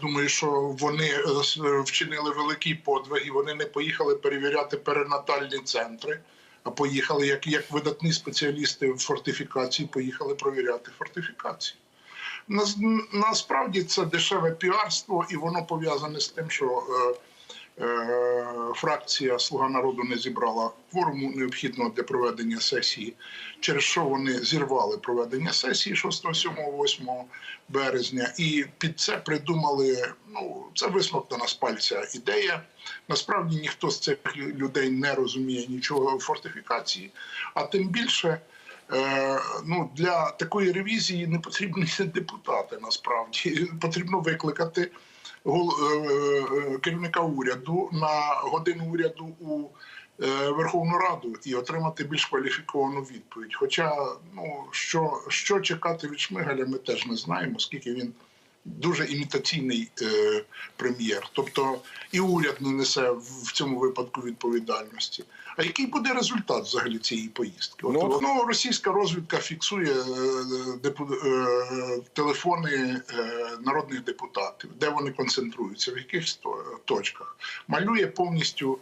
думаю, що вони е, е, вчинили великі подвиги. вони не поїхали перевіряти перинатальні центри, а поїхали як, як видатні спеціалісти в фортифікації, поїхали провіряти фортифікації. Нас- Насправді це дешеве піарство, і воно пов'язане з тим, що е, фракція Слуга народу не зібрала кворуму необхідного для проведення сесії, через що вони зірвали проведення сесії 6, 7, 8 березня, і під це придумали. Ну це висмоктана з пальця ідея. Насправді ніхто з цих людей не розуміє нічого в фортифікації, а тим більше. Е, ну, для такої ревізії не потрібні депутати. Насправді потрібно викликати е, е, керівника уряду на годину уряду у е, Верховну Раду і отримати більш кваліфіковану відповідь. Хоча, ну що, що чекати від Шмигаля, ми теж не знаємо, скільки він дуже імітаційний е, прем'єр. Тобто і уряд не несе в цьому випадку відповідальності. А який буде результат взагалі цієї поїздки? От, Ну, ну, російська розвідка фіксує е, депу- е, телефони е, народних депутатів, де вони концентруються, в яких точках, малює повністю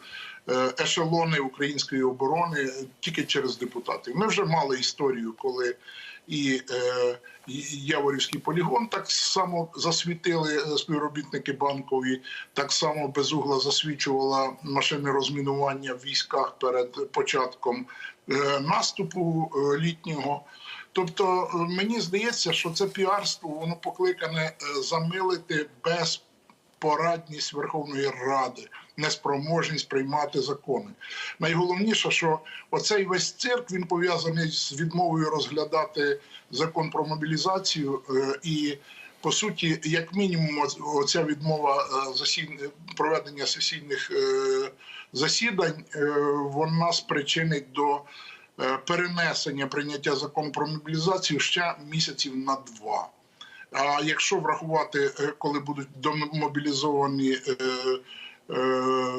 ешелони української оборони тільки через депутатів. Ми вже мали історію, коли і е, Яворівський полігон так само засвітили е, співробітники банкові, так само безугла засвічувала машини розмінування в військах перед початком е, наступу е, літнього. Тобто, е, мені здається, що це піарство воно покликане е, замилити безпорадність Верховної Ради, неспроможність приймати закони. Найголовніше, що оцей весь цирк він пов'язаний з відмовою розглядати закон про мобілізацію е, і. По суті, як мінімум, оця відмова е, проведення сесійних е, засідань, вона спричинить до перенесення прийняття закону про мобілізацію ще місяців на два. А якщо врахувати, коли будуть домобілізовані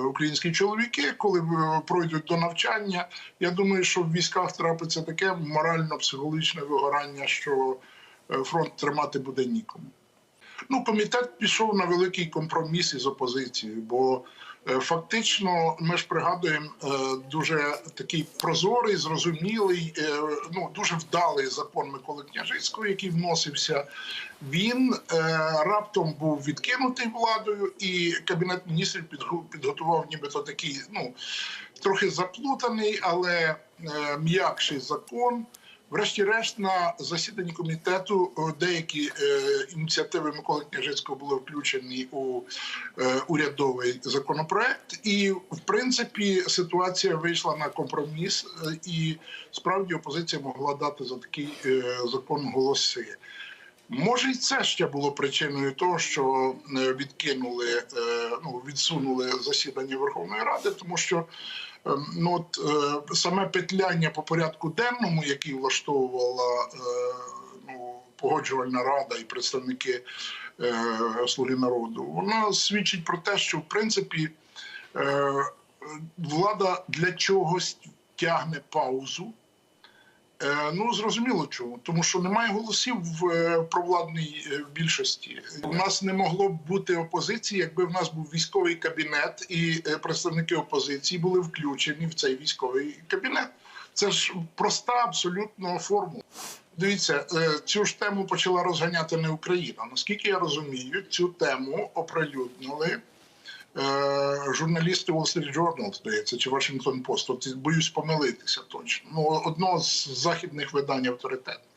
українські чоловіки, коли е, пройдуть до навчання, я думаю, що в військах трапиться таке морально-психологічне вигорання, що е, фронт тримати буде нікому. Ну, комітет пішов на великий компроміс із опозицією, бо е, фактично ми ж пригадуємо е, дуже такий прозорий, зрозумілий, е, ну дуже вдалий закон Миколи Княжицького, який вносився. Він е, раптом був відкинутий владою, і кабінет міністрів підготував, нібито такий, ну трохи заплутаний, але е, м'якший закон. Врешті-решт, на засіданні комітету е, деякі е, ініціативи Миколи Княжицького були включені у е, урядовий законопроект, і в принципі ситуація вийшла на компроміс, і справді опозиція могла дати за такий закон голоси. Може, і це ще було причиною того, що відкинули, ну відсунули засідання Верховної Ради, тому що ну от е, саме петляння по порядку денному, який влаштовувала е, ну, погоджувальна рада і представники е, Слуги народу, вона свідчить про те, що в принципі е, влада для чогось тягне паузу. Е, Ну зрозуміло чому, тому що немає голосів в е, провладній е, більшості. У нас не могло б бути опозиції, якби в нас був військовий кабінет, і представники опозиції були включені в цей військовий кабінет. Це ж проста абсолютно формула. Дивіться, цю ж тему почала розганяти не Україна. Наскільки я розумію, цю тему оприлюднили журналісти Wall Street Journal, здається, чи Washington Post. От боюсь помилитися точно. Ну, одного з західних видань авторитетних.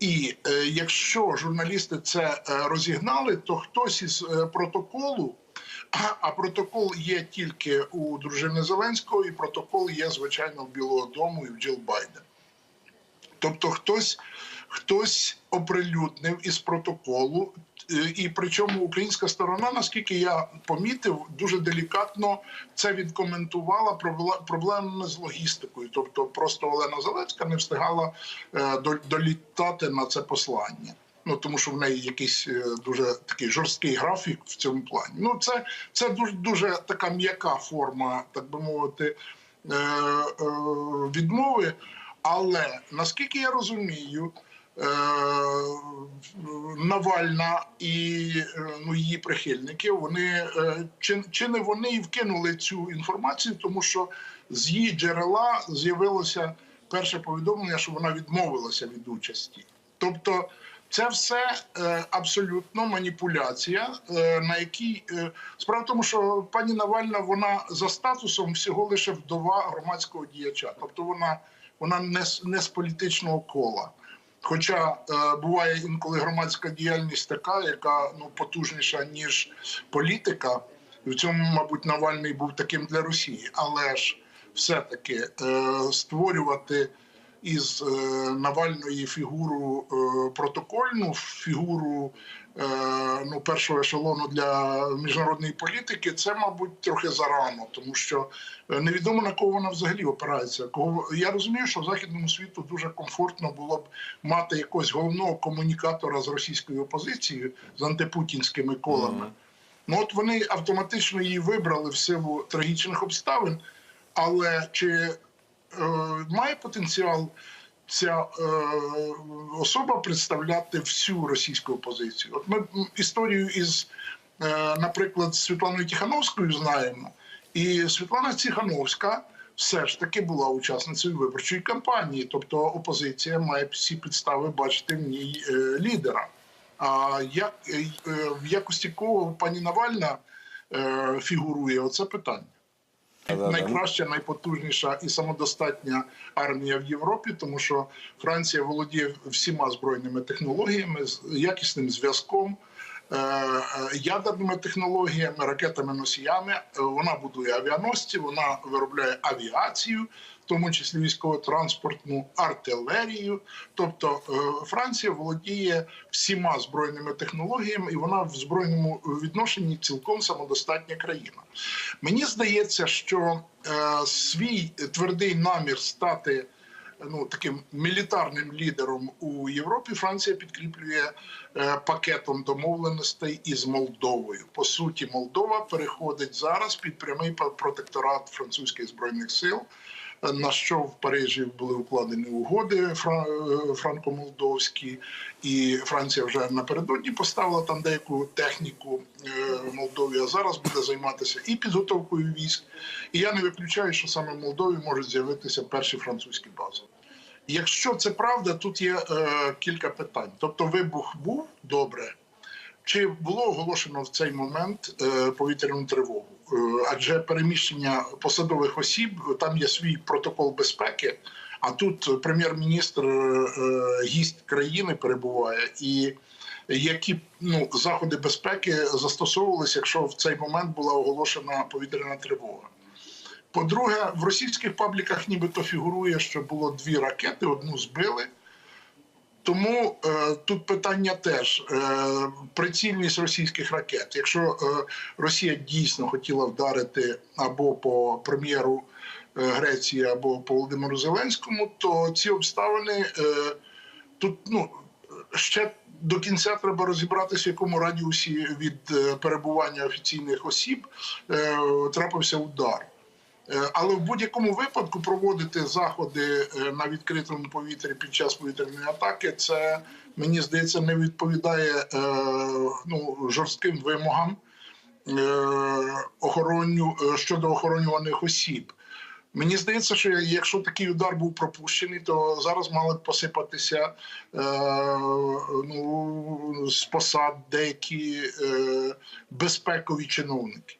І е, якщо журналісти це е, розігнали, то хтось із е, протоколу, а, протокол є тільки у дружини Зеленського, і протокол є, звичайно, в Білого Дому і в Джил Байден. Тобто хтось, хтось оприлюднив із протоколу, е, і причому українська сторона, наскільки я помітив, дуже делікатно це відкоментувала пробле- проблемами з логістикою. Тобто, просто Олена Зеленська не встигала е, долітати на це послання. Ну тому що в неї якийсь е, дуже такий жорсткий графік в цьому плані. Ну, це, це дуже дуже така м'яка форма, так би мовити, е, відмови. Але наскільки я розумію, Навальна і е, ну, її прихильники, вони е, чи, чи не вони і вкинули цю інформацію, тому що з її джерела з'явилося перше повідомлення, що вона відмовилася від участі. Тобто, це все е, абсолютно маніпуляція, е, на якій е, справа в тому, що пані Навальна вона за статусом всього лише вдова громадського діяча, тобто вона, вона не, з- не з політичного кола. Хоча е, буває інколи громадська діяльність така, яка ну потужніша ніж політика, в цьому, мабуть, Навальний був таким для Росії, але ж все-таки е, створювати із е, Навальної фігуру е, протокольну, фігуру е, ну, першого ешелону для міжнародної політики, це, мабуть, трохи зарано, тому що невідомо на кого вона взагалі опирається. Кого я розумію, що західному світу дуже комфортно було б мати якогось головного комунікатора з російською опозицією з антипутінськими колами. Ну от вони автоматично її вибрали в силу трагічних обставин. Але чи має потенціал ця е, особа представляти всю російську опозицію? От ми історію із, е, наприклад, Світланою Тихановською знаємо, і Світлана Тихановська все ж таки була учасницею виборчої кампанії, тобто опозиція має всі підстави бачити в ній е, лідера. А як е, е, в якості кого пані Навальна е, фігурує? Оце питання. Найкраща, найпотужніша і самодостатня армія в Європі, тому що Франція володіє всіма збройними технологіями, якісним зв'язком, ядерними технологіями, ракетами-носіями. Е, Вона будує авіаносці, вона виробляє авіацію, в тому числі військово-транспортну артилерію. Тобто е, Франція володіє всіма збройними технологіями, і вона в збройному відношенні цілком самодостатня країна. Мені здається, що е, свій твердий намір стати ну таким мілітарним лідером у Європі Франція підкріплює е, пакетом домовленостей із Молдовою. По суті, Молдова переходить зараз під прямий протекторат французьких збройних сил. На що в Парижі були укладені угоди е, франко-молдовські, і Франція вже напередодні поставила там деяку техніку е, Молдові. А зараз буде займатися і підготовкою військ. І я не виключаю, що саме в Молдові можуть з'явитися перші французькі бази. Якщо це правда, тут є е, кілька питань. Тобто, вибух був добре. Чи було оголошено в цей момент е, повітряну тривогу? Е, адже переміщення посадових осіб там є свій протокол безпеки. А тут прем'єр-міністр е, гість країни перебуває, і які ну заходи безпеки застосовувалися, якщо в цей момент була оголошена повітряна тривога? По-друге, в російських пабліках нібито фігурує, що було дві ракети, одну збили. Тому е, тут питання теж е, прицільність російських ракет. Якщо е, Росія дійсно хотіла вдарити або по прем'єру е, Греції, або по Володимиру Зеленському, то ці обставини е, тут ну ще до кінця треба розібратися, в якому радіусі від е, перебування офіційних осіб е, трапився удар. Е, Але в будь-якому випадку проводити заходи е, на відкритому повітрі під час повітряної атаки, це мені здається не відповідає е, ну, жорстким вимогам охороню щодо охоронюваних осіб. Мені здається, що якщо такий удар був пропущений, то зараз мали б посипатися е, ну, з посад деякі е, безпекові чиновники.